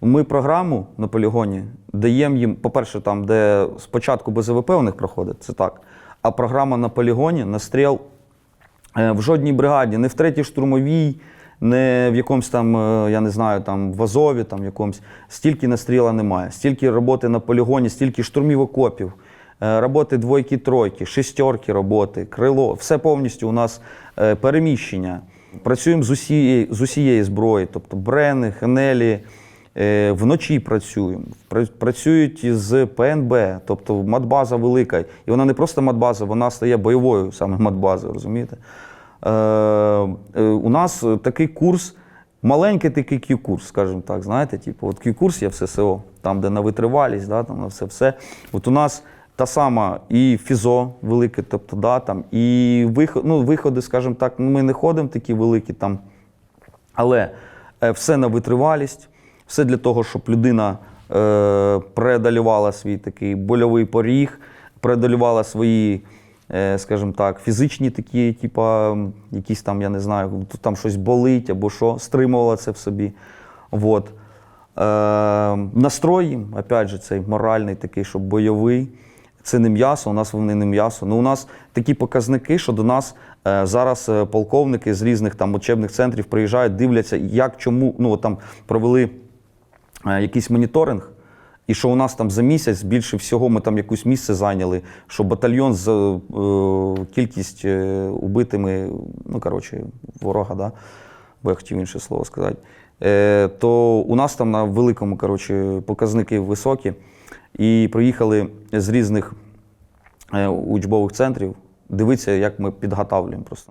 Ми програму на полігоні даємо їм, по-перше, там, де спочатку БЗВП у них проходить, це так. А програма на полігоні, на стріл е, в жодній бригаді, не в третій штурмовій, не в якомусь там, е, я не знаю, там в Азові, там якомусь, стільки настріла немає. Стільки роботи на полігоні, стільки штурмів окопів, е, роботи двойки, тройки, шестерки роботи, крило, все повністю у нас переміщення. Працюємо з усієї, з усієї зброї, тобто брени, хенелі. Е, Вночі працюємо, працюють з ПНБ, тобто матбаза велика. І вона не просто матбаза, вона стає бойовою саме матбазою, розумієте? Е, е, у нас такий курс, маленький такий Q-курс, скажімо так, знаєте, типу, от Q-курс є в ССО, там, де на витривалість, да, там на все все. От у нас та сама і фізо велике, тобто, да, там, і виход, ну, виходи, скажімо так, ми не ходимо такі великі там. Але все на витривалість, все для того, щоб людина е, преодолювала свій такий больовий поріг, преодолювала свої, е, скажімо так, фізичні такі, типа, якісь там, я не знаю, там щось болить або що, стримувала це в собі. Вот. Е, настрой опять же, цей моральний такий, щоб бойовий. Це не м'ясо, у нас вони не м'ясо. Ну, у нас такі показники, що до нас е, зараз е, полковники з різних там учебних центрів приїжджають, дивляться, як чому ну, там провели якийсь моніторинг. І що у нас там за місяць більше всього ми там якусь місце зайняли, що батальйон з е, кількість е, убитими, ну коротше, ворога, да? бо я хотів інше слово сказати, е, то у нас там на великому коротше, показники високі. І приїхали з різних е, учбових центрів дивитися, як ми підготавлюємо просто.